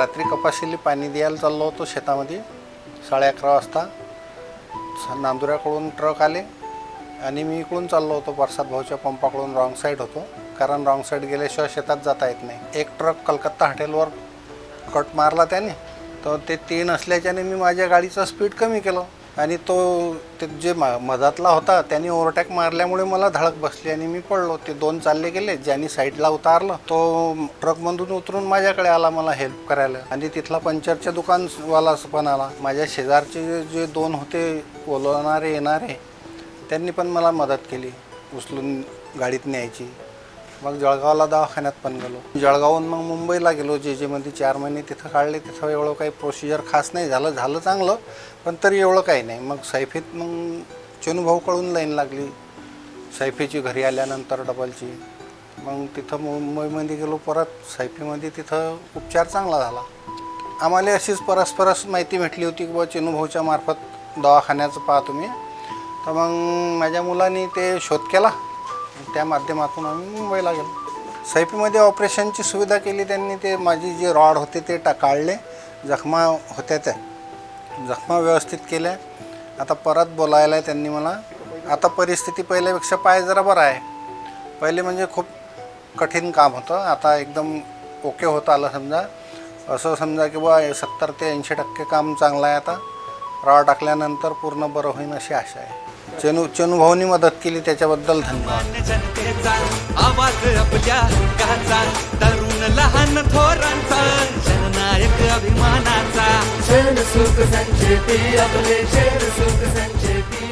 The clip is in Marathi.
रात्री कपाशीला पाणी द्यायला चाललो होतो शेतामध्ये. साडे अकरा वाजता. नांदुऱ्याकडून ट्रक आले आणि मी इकडून चाललो होतो प्रसाद भाऊच्या पंपाकडून रॉंग साईड होतो. कारण रॉंग साईड गेल्याशिवाय शेतात जाता येत नाही. एक ट्रक कलकत्ता हॉटेलवर कट मारला त्याने. तर ते तीन असल्याच्याने मी माझ्या गाडीचं स्पीड कमी केलं. आणि तो ते जे म मधातला होता त्याने ओव्हरटॅक मारल्यामुळे मला धडक बसली आणि मी पडलो. ते दोन चालले गेले ज्यांनी साईडला उतारलं तो ट्रकमधून उतरून माझ्याकडे आला मला हेल्प करायला. आणि तिथला पंक्चरच्या दुकानवाला पण आला. माझ्या शेजारचे जे- जे दोन होते बोलवणारे येणारे त्यांनी पण मला मदत केली उचलून गाडीत न्यायची. मग जळगावला दवाखान्यात पण गेलो. जळगावहून मग मुंबईला गेलो जे जेमध्ये चार महिने तिथं काढले तिथं एवढं काही प्रोसिजर खास नाही झालं झालं चांगलं पण तरी एवढं काही नाही. मग सैफीत मग चेनूभाऊकडून लाईन लागली. सैफीची घरी आल्यानंतर डबलची. मग तिथं मुंबईमध्ये गेलो परत सैफीमध्ये तिथं उपचार चांगला झाला. आम्हाला अशीच परस्परच माहिती भेटली होती की बुवा चेनूभाऊच्या मार्फत दवाखान्याचं पाहा तुम्ही. तर मग माझ्या मुलांनी ते शोध केला. त्या माध्यमातून आम्ही मुंबईला गेलो. सैफीमध्ये ऑपरेशनची सुविधा केली त्यांनी ते माझी जे रॉड होते ते टा काढले जखमा होत्या त्या. जखमा व्यवस्थित केल्या. आता परत बोलायला आहे त्यांनी मला. आता परिस्थिती पहिल्यापेक्षा पाय जरा बरा आहे. पहिले म्हणजे खूप कठीण काम होतं. आता एकदम ओके होत आलं समजा. असं समजा की बा सत्तर ते ऐंशी टक्के काम चांगलं आहे आता. रॉड टाकल्यानंतर पूर्ण बरं होईन अशी आशा आहे. चेनू चेनूभाऊनी मदत केली त्याच्याबद्दल धन्यवाद. सामान्य जनतेचा आवाज आपल्या गाचा तरुण लहान थोरांचा जननायक अभिमानाचा. जन सुख संचेती आपले जन सुख संचेती.